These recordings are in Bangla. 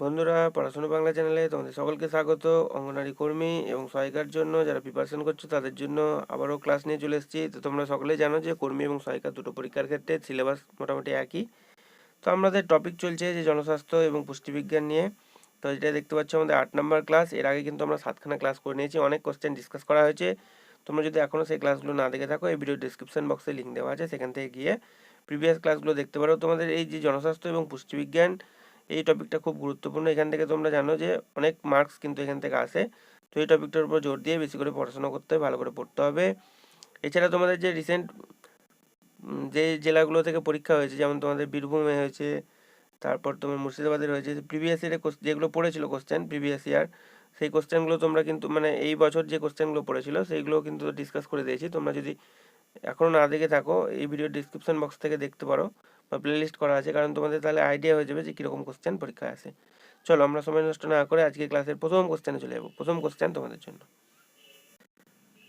বন্ধুরা, পড়াশোনা বাংলা চ্যানেলে তোমাদের সকলকে স্বাগত। অঙ্গনারী কর্মী এবং সহায়িকার জন্য যারা প্রিপারেশন করছ তাদের জন্য আবারও ক্লাস নিয়ে চলে এসেছি। তো তোমরা সকলেই জানো যে কর্মী এবং সহায়িকা দুটো পরীক্ষার ক্ষেত্রে সিলেবাস মোটামুটি একই। তো আমাদের টপিক চলছে যে জনস্বাস্থ্য এবং পুষ্টিবিজ্ঞান নিয়ে। তো যেটা দেখতে পাচ্ছ আমাদের আট নম্বর ক্লাস এর আগে কিন্তু আমরা সাতখানা ক্লাস করে নিয়েছি। অনেক কোশ্চেন ডিসকাস করা হয়েছে। তোমরা যদি এখনও সেই ক্লাসগুলো না দেখে থাকো, এই ভিডিও ডিসক্রিপশন বক্সে লিঙ্ক দেওয়া আছে। সেখান থেকে গিয়ে প্রিভিয়াস ক্লাসগুলো দেখতে পারো। তোমাদের এই যে জনস্বাস্থ্য এবং পুষ্টিবিজ্ঞান এই টপিকটা খুব গুরুত্বপূর্ণ। এখান থেকে তোমরা জানো যে অনেক মার্কস কিন্তু এখান থেকে আসে। তো এই টপিকটার উপর জোর দিয়ে বেশি করে পড়াশোনা করতে হবে ভালো করে পড়তে হবে। এছাড়া তোমাদের যে রিসেন্ট যে জেলাগুলো থেকে পরীক্ষা হয়েছে, যেমন তোমাদের বীরভূমে হয়েছে, তারপর তোমার মুর্শিদাবাদের হয়েছে প্রিভিয়াস ইয়ারে যেগুলো পড়েছিল কোশ্চেন প্রিভিয়াস ইয়ার সেই কোশ্চেনগুলো তোমরা কিন্তু মানে এই বছর যে কোশ্চেনগুলো পড়েছিল সেইগুলো কিন্তু ডিসকাস করে দিয়েছি। তোমরা যদি এখনও না দেখে থাকো, এই ভিডিও ডিসক্রিপশন বক্স থেকে দেখতে পারো। বা প্লেলিস্ট করা আছে, কারণ তোমাদের তাহলে আইডিয়া হয়ে যাবে যে কীরকম কোশ্চেন পরীক্ষায় আসে। চলো আমরা সময় নষ্ট না করে আজকে ক্লাসের প্রথম কোশ্চেনে চলে যাব। প্রথম কোশ্চেন তোমাদের জন্য।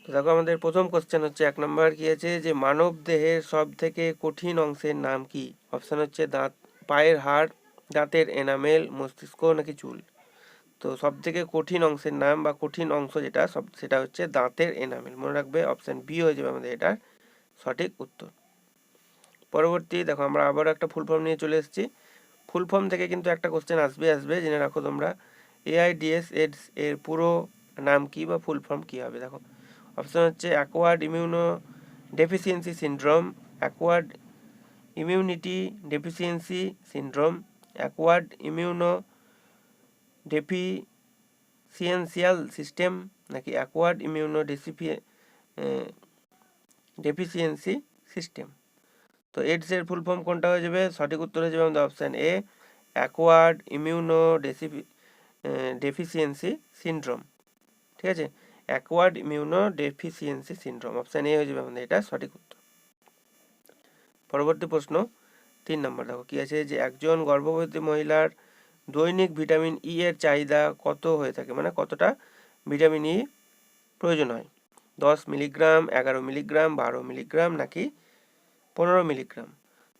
তো দেখো, আমাদের প্রথম কোশ্চেন হচ্ছে, এক নম্বর কি আছে? যে মানব দেহের সব থেকে কঠিন অংশের নাম কি? অপশান হচ্ছে দাঁত, পায়ের হাড়, দাঁতের এনামেল মস্তিষ্ক নাকি চুল? তো সব থেকে কঠিন অংশের নাম বা কঠিন অংশ যেটা, সব, সেটা হচ্ছে দাঁতের এনামেল মনে রাখবে অপশান বি হয়ে যাবে আমাদের এটার সঠিক উত্তর। পরবর্তী দেখো আমরা আবার একটা ফুল ফর্ম নিয়ে চলে এসেছি। ফুল ফর্ম থেকে কিন্তু একটা কোশ্চেন আসবে আসবে, জেনে রাখো তোমরা। এআইডিএস এডস এর পুরো নাম কি বা ফুল ফর্ম কি হবে দেখো। অপশন হচ্ছে acquired immuno deficiency syndrome acquired immunity deficiency syndrome acquired immuno deficiential system নাকি অ্যাকোয়ার্ড ইমিউনো ডেসিফিয়ে ডেফিসিয়েন্সি সিস্টেম তো এডসের ফুল ফর্ম কোনটা হয়ে যাবে? সঠিক উত্তর হয়ে যাবে আমাদের অপশান এ অ্যাকোয়ার্ড ইমিউনো ডেসিফি ডেফিসিয়েন্সি সিনড্রোম ঠিক আছে? Acquired immuno deficiency syndrome option A হয়ে যাবে আমাদের এটা, সঠিক উত্তর। পরবর্তী প্রশ্ন, তিন নম্বর। দেখো কী আছে? যে একজন গর্ভবতী মহিলার দৈনিক ভিটামিন ই এর চাহিদা কত হয়ে থাকে? মানে কতটা ভিটামিন ই প্রয়োজন হয়? দশ মিলিগ্রাম, এগারো মিলিগ্রাম, বারো মিলিগ্রাম নাকি পনেরো মিলিগ্রাম।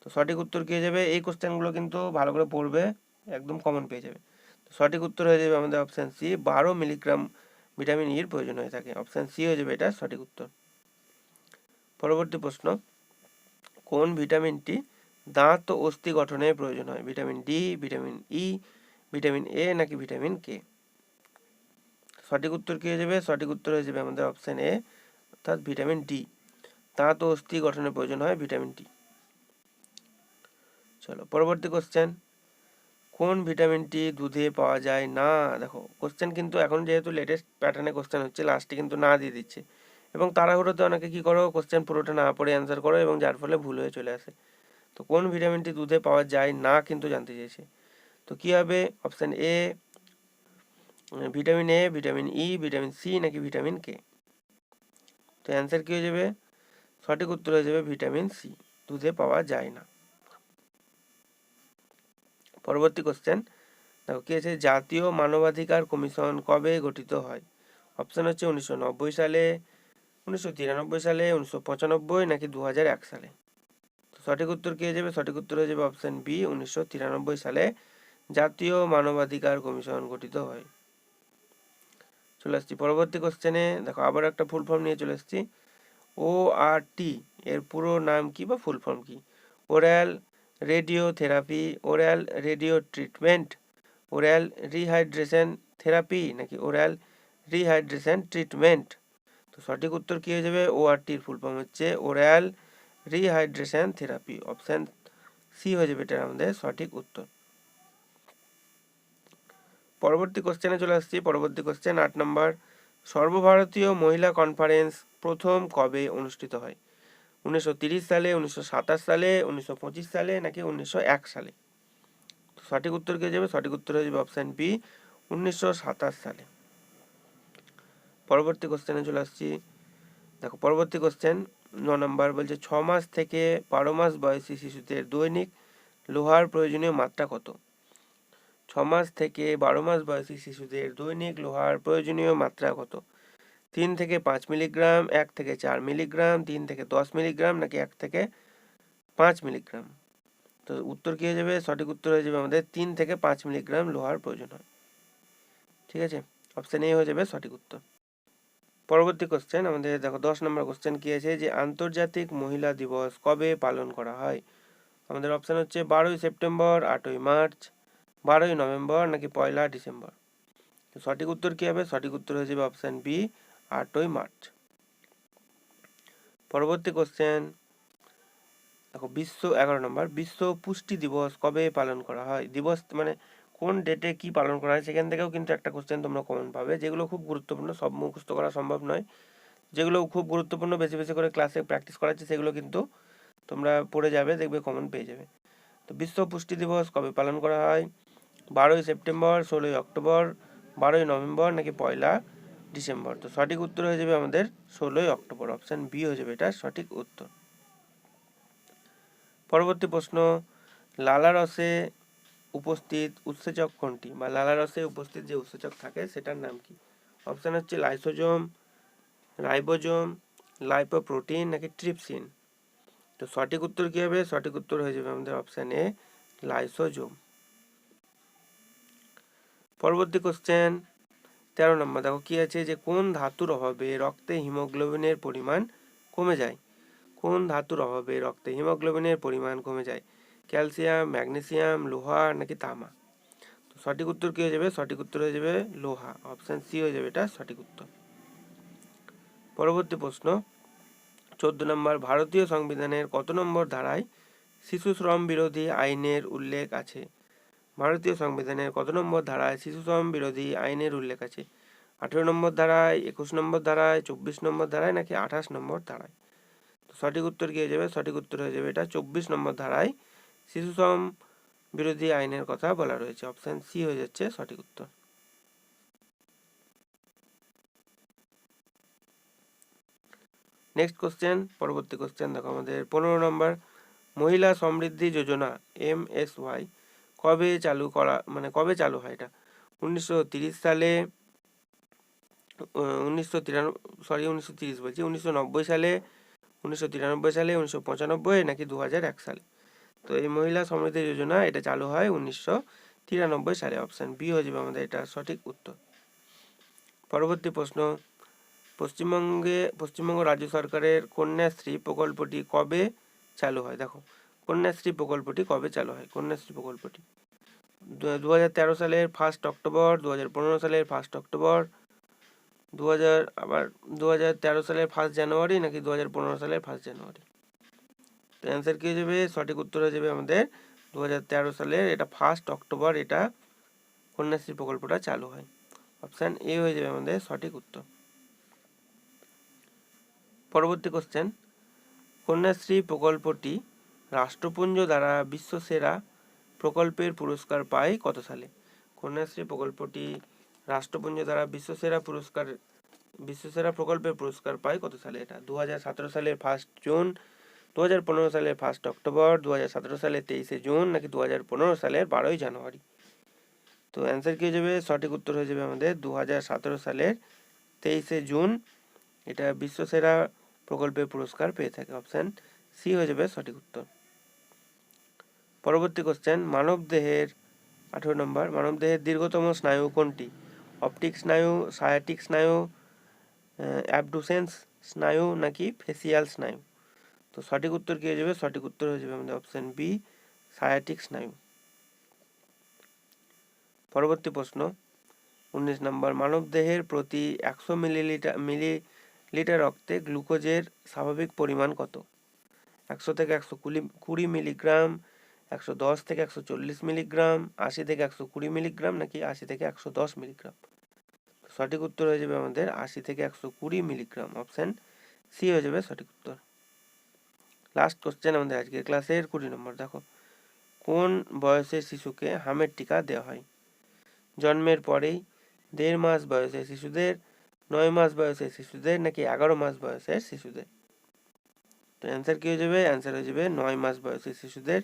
তো সঠিক উত্তর কী হয়ে যাবে এই কোশ্চেনগুলো কিন্তু ভালো করে পড়বে, একদম কমন পেয়ে যাবে। তো সঠিক উত্তর হয়ে যাবে আমাদের অপশান সি বারো মিলিগ্রাম ভিটামিন ইর প্রয়োজন হয়ে থাকে। অপশান সি হয়ে যাবে এটা সঠিক উত্তর। পরবর্তী প্রশ্ন, কোন ভিটামিনটি দাঁত ও অস্থি গঠনে প্রয়োজন হয়? Vitamin D vitamin E vitamin A নাকি ভিটামিন কে সঠিক উত্তর কী হয়ে যাবে? সঠিক উত্তর হয়ে যাবে আমাদের অপশান এ অর্থাৎ ভিটামিন ডি দাঁত ও অস্থি গঠনের প্রয়োজন হয় ভিটামিন টি চলো, পরবর্তী কোশ্চেন কোন ভিটামিনটি দুধে পাওয়া যায় না? দেখো কোশ্চেন কিন্তু এখন যেহেতু লেটেস্ট প্যাটার্নে কোশ্চেন হচ্ছে লাস্টে কিন্তু না দিয়ে দিচ্ছে। এবং তাড়াহুড়োতে অনেকে কী করো কোশ্চেন পুরোটা না পড়ে অ্যান্সার করো এবং যার ফলে ভুল হয়ে চলে আসে। তো কোন ভিটামিনটি দুধে পাওয়া যায় না কিন্তু জানতে চেয়েছে। তো কী হবে? Option A vitamin A vitamin E vitamin C নাকি ভিটামিন কে তো অ্যান্সার কী হয়ে যাবে? সঠিক উত্তর হয়ে যাবে ভিটামিন সি। দুধে পাওয়া যায় না। পরবর্তী কোশ্চেন দেখো কি আছে? জাতীয় মানবাধিকার কমিশন কবে গঠিত হয়? অপশান হচ্ছে উনিশশো নব্বই সালে, উনিশশো তিরানব্বই সালে, উনিশশো পঁচানব্বই নাকি দু এক সালে? তো সঠিক উত্তর কী হয়ে যাবে? সঠিক উত্তর হয়ে যাবে অপশান বি উনিশশো তিরানব্বই সালে জাতীয় মানবাধিকার কমিশন গঠিত হয়। চলে আসছি পরবর্তী কোশ্চেনে দেখো আবার একটা ফুল ফর্ম নিয়ে চলে এসেছি। ও আর টি এর পুরো নাম কি বা ফুল ফর্ম কি? Oral radio therapy oral radio treatment oral rehydration therapy নাকি ওরাল রিহাইড্রেশন ট্রিটমেন্ট তো সঠিক উত্তর কী হয়ে যাবে? ও আর ফুল ফর্ম হচ্ছে oral rehydration therapy option C হয়ে যাবে এটার আমাদের সঠিক উত্তর। পরবর্তী কোশ্চেনে চলে আসছি। পরবর্তী কোশ্চেন আট নম্বর সর্বভারতীয় মহিলা কনফারেন্স প্রথম কবে অনুষ্ঠিত হয়? উনিশশো সালে উনিশশো সালে উনিশশো সালে নাকি উনিশশো এক সালে? সঠিক উত্তর কে যাবে সঠিক উত্তর হয়ে যাবে অপশান বি উনিশশো সাতাশ সালে। পরবর্তী কোশ্চেনে চলে আসছি। দেখো, পরবর্তী কোশ্চেন ন নম্বর বলছে, ছ মাস থেকে বারো মাস বয়সী শিশুদের দৈনিক লোহার প্রয়োজনীয় মাত্রা কত? ছ মাস থেকে বারো মাস বয়সী শিশুদের দৈনিক লোহার প্রয়োজনীয় মাত্রা কত? তিন থেকে পাঁচ মিলিগ্রাম, এক থেকে চার মিলিগ্রাম, তিন থেকে দশ মিলিগ্রাম নাকি এক থেকে পাঁচ মিলিগ্রাম? তো উত্তর কী হয়ে যাবে? সঠিক উত্তর হয়ে যাবে আমাদের তিন থেকে পাঁচ মিলিগ্রাম লোহার প্রয়োজন হয়। ঠিক আছে? অপশান এ হয়ে যাবে সঠিক উত্তর। পরবর্তী কোশ্চেন আমাদের দেখো দশ নম্বর কোশ্চেন কী আছে যে আন্তর্জাতিক মহিলা দিবস কবে পালন করা হয়? আমাদের অপশান হচ্ছে বারোই সেপ্টেম্বর, আটই মার্চ। বারোই নভেম্বর নাকি পয়লা ডিসেম্বর। সঠিক উত্তর কী হবে? সঠিক উত্তর হয়ে যাবে অপশান বি আটই মার্চ। পরবর্তী কোশ্চেন দেখো বিশ্ব এগারো নম্বর, বিশ্ব পুষ্টি দিবস কবে পালন করা হয়? দিবস মানে কোন ডেটে কি পালন করা হয়? সেখান থেকেও কিন্তু একটা কোশ্চেন তোমরা কমন পাবে। যেগুলো খুব গুরুত্বপূর্ণ, সব মুখস্থ করা সম্ভব নয়। যেগুলো খুব গুরুত্বপূর্ণ, বেশি বেশি করে ক্লাসে প্র্যাকটিস করাচ্ছে সেগুলো কিন্তু তোমরা পড়ে যাবে, দেখবে কমন পেয়ে যাবে। তো বিশ্ব পুষ্টি দিবস কবে পালন করা হয়? বারোই সেপ্টেম্বর, ষোলোই অক্টোবর, বারোই নভেম্বর নাকি পয়লা ডিসেম্বর। তো সঠিক উত্তর হয়ে যাবে আমাদের ষোলোই অক্টোবর। অপশান বি হয়ে যাবে এটা সঠিক উত্তর। পরবর্তী প্রশ্ন, লালা রসে উপস্থিত উৎসেচক কোনটি? বা লালা রসে উপস্থিত যে উৎসেচক থাকে, সেটার নাম কি? অপশান হচ্ছে লাইসোজোম, রাইবোজোম, লাইপোপ্রোটিন নাকি ট্রিপসিন? তো সঠিক উত্তর কী হবে? সঠিক উত্তর হয়ে যাবে আমাদের অপশান এ, লাইসোজোম। পরবর্তী কোশ্চেন তেরো নম্বর। দেখো কি আছে যে, কোন ধাতুর অভাবে রক্তে হিমোগ্লোবিনের পরিমাণ কমে যায়? কোন ধাতুর অভাবে রক্তে হিমোগ্লোবিনের পরিমাণ কমে যায়? ক্যালসিয়াম, ম্যাগনেসিয়াম, লোহা নাকি তামা? তো সঠিক উত্তর কী হয়ে যাবে? সঠিক উত্তর হয়ে যাবে লোহা। অপশান সি হয়ে যাবে এটা সঠিক উত্তর। পরবর্তী প্রশ্ন। চোদ্দ নম্বর, ভারতীয় সংবিধানের কত নম্বর ধারায় শিশু শ্রম বিরোধী আইনের উল্লেখ আছে? ভারতীয় সংবিধানের কত নম্বর ধারায় শিশু শ্রম বিরোধী আইনের উল্লেখ আছে? আঠেরো নম্বর ধারায়, একুশ নম্বর ধারায়, চব্বিশ নম্বর ধারায় নাকি আঠাশ নম্বর ধারায়? তো সঠিক উত্তর কী হয়ে যাবে সঠিক উত্তর হয়ে যাবে এটা চব্বিশ নম্বর ধারায় শিশু শ্রম বিরোধী আইনের কথা বলা রয়েছে। অপশান সি হয়ে যাচ্ছে সঠিক উত্তর। নেক্সট কোশ্চেন, পরবর্তী কোশ্চেন। দেখো আমাদের পনেরো number, Mahila Samriddhi Yojana, M S Y. কবে চালু করা মানে কবে চালু হয় এটা? উনিশশো সালে উনিশশো তিরানব্বই সরি উনিশশো তিরিশ বলছি, উনিশশো নব্বই সালে, উনিশশো তিরানব্বই সালে, উনিশশো পঁচানব্বই নাকি দু হাজার এক সালে। তো এই মহিলা সমৃদ্ধি যোজনা এটা চালু হয় উনিশশো তিরানব্বই সালে অপশান বি হয়ে যাবে আমাদের এটা সঠিক উত্তর। পরবর্তী প্রশ্ন, পশ্চিমবঙ্গে, পশ্চিমবঙ্গ রাজ্য সরকারের কন্যাশ্রী প্রকল্পটি কবে চালু হয়? দেখো কন্যাশ্রী প্রকল্পটি কবে চালু হয়? কন্যাশ্রী প্রকল্পটি। দু হাজার তেরো সালের ফার্স্ট অক্টোবর দু হাজার পনেরো সালের ফার্স্ট অক্টোবর দু হাজার আবার দু হাজার তেরো সালের ফার্স্ট জানুয়ারি নাকি দু হাজার পনেরো সালের ফার্স্ট জানুয়ারি? তো অ্যান্সার কী হয়ে যাবে? সঠিক উত্তর হয়ে যাবে আমাদের দু হাজার তেরো সালের এটা ফার্স্ট অক্টোবর এটা কন্যাশ্রী প্রকল্পটা চালু হয়। অপশান এ হয়ে যাবে আমাদের সঠিক উত্তর। পরবর্তী কোশ্চেন কন্যাশ্রী প্রকল্পটি রাষ্ট্রপুঞ্জ দ্বারা বিশ্বসেরা প্রকল্পের পুরস্কার পায় কত সালে? কন্যাশ্রী প্রকল্পটি রাষ্ট্রপুঞ্জ দ্বারা বিশ্বসেরা পুরস্কার, বিশ্বসেরা প্রকল্পের পুরস্কার পায় কত সালে এটা? দু হাজার সতেরো সালের ফার্স্ট জুন দু হাজার পনেরো সালের ফার্স্ট অক্টোবর দু হাজার সতেরো সালের তেইশে জুন নাকি দু হাজার পনেরো সালের বারোই জানুয়ারি তো অ্যান্সার কী হয়ে যাবে? সঠিক উত্তর হয়ে যাবে আমাদের দু হাজার সতেরো সালের তেইশে জুন এটা বিশ্বসেরা প্রকল্পের পুরস্কার পেয়ে থাকে। অপশান সি হয়ে যাবে সঠিক উত্তর। পরবর্তী কোশ্চেন মানব দেহের, আঠেরো নম্বর মানব দেহের দীর্ঘতম স্নায়ু কোনটি? অপটিক স্নায়ু সায়াটিক স্নায়ু অ্যাবডুসেন্স স্নায়ু নাকি ফেসিয়াল স্নায়ু? তো সঠিক উত্তর কী হয়ে যাবে? সঠিক উত্তর হয়ে যাবে আমাদের অপশান বি সায়াটিক স্নায়ু। পরবর্তী প্রশ্ন, উনিশ নম্বর মানব দেহের প্রতি একশো মিলিলিটার মিলিলিটার রক্তে গ্লুকোজের স্বাভাবিক পরিমাণ কত? একশো থেকে একশো কুড়ি মিলিগ্রাম একশো দশ থেকে একশো চল্লিশ মিলিগ্রাম, আশি থেকে একশো কুড়ি মিলিগ্রাম নাকি আশি থেকে একশো দশ মিলিগ্রাম? সঠিক উত্তর হয়ে যাবে আমাদের আশি থেকে একশো কুড়ি মিলিগ্রাম। অপশান সি হয়ে যাবে সঠিক উত্তর। লাস্ট কোশ্চেন আমাদের আজকের ক্লাসের কুড়ি নম্বর। দেখো, কোন বয়সের শিশুকে হামের টিকা দেওয়া হয়? জন্মের পরেই দেড় মাস বয়সের শিশুদের, নয় মাস বয়সের শিশুদের নাকি এগারো মাস বয়সের শিশুদের? তো অ্যান্সার কী হয়ে যাবে? অ্যান্সার হয়ে যাবে নয় মাস বয়সের শিশুদের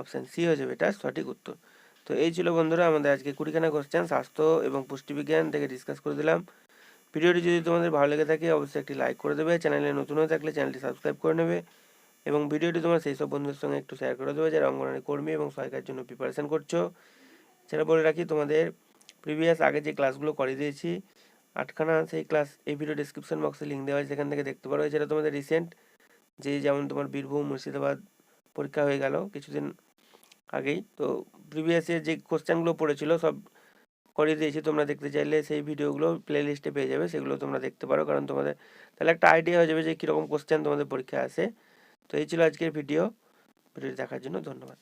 অপশান সি হয়ে যাবে, এটা সঠিক উত্তর। তো এই ছিল বন্ধুরা আমাদের আজকে কুড়িখানা কোশ্চেন স্বাস্থ্য এবং পুষ্টিবিজ্ঞান থেকে ডিসকাস করে দিলাম। ভিডিওটি যদি তোমাদের ভালো লেগে থাকে, অবশ্যই একটি লাইক করে দেবে। চ্যানেলে নতুন হয়ে থাকলে চ্যানেলটি সাবস্ক্রাইব করে নেবে এবং ভিডিওটি তোমার সেই সব বন্ধুদের সঙ্গে একটু শেয়ার করে দেবে যারা অঙ্গনারী কর্মী এবং সহায়িকার জন্য প্রিপারেশন করছ। সেটা বলে রাখি, তোমাদের প্রিভিয়াস আগে যে ক্লাসগুলো করে দিয়েছি, আটখানা সেই ক্লাস এই ভিডিও ডিসক্রিপশন বক্সে লিঙ্ক দেওয়া আছে, সেখান থেকে দেখতে পারো। এছাড়া তোমাদের রিসেন্ট যে যেমন তোমার বীরভূম, মুর্শিদাবাদ পরীক্ষা হয়ে গেল কিছুদিন আগেই। তো প্রিভিয়াস ইয়ার যে কোশ্চেনগুলো পড়েছিল সব করিয়ে দিয়েছি। তোমরা দেখতে চাইলে সেই ভিডিওগুলো প্লেলিস্টে পেয়ে যাবে, সেগুলো তোমরা দেখতে পারো। কারণ তোমাদের তাহলে একটা আইডিয়া হয়ে যাবে যে কীরকম কোশ্চেন তোমাদের পরীক্ষায় আসে। তো এই ছিল আজকের ভিডিও ভিডিওটি দেখার জন্য ধন্যবাদ।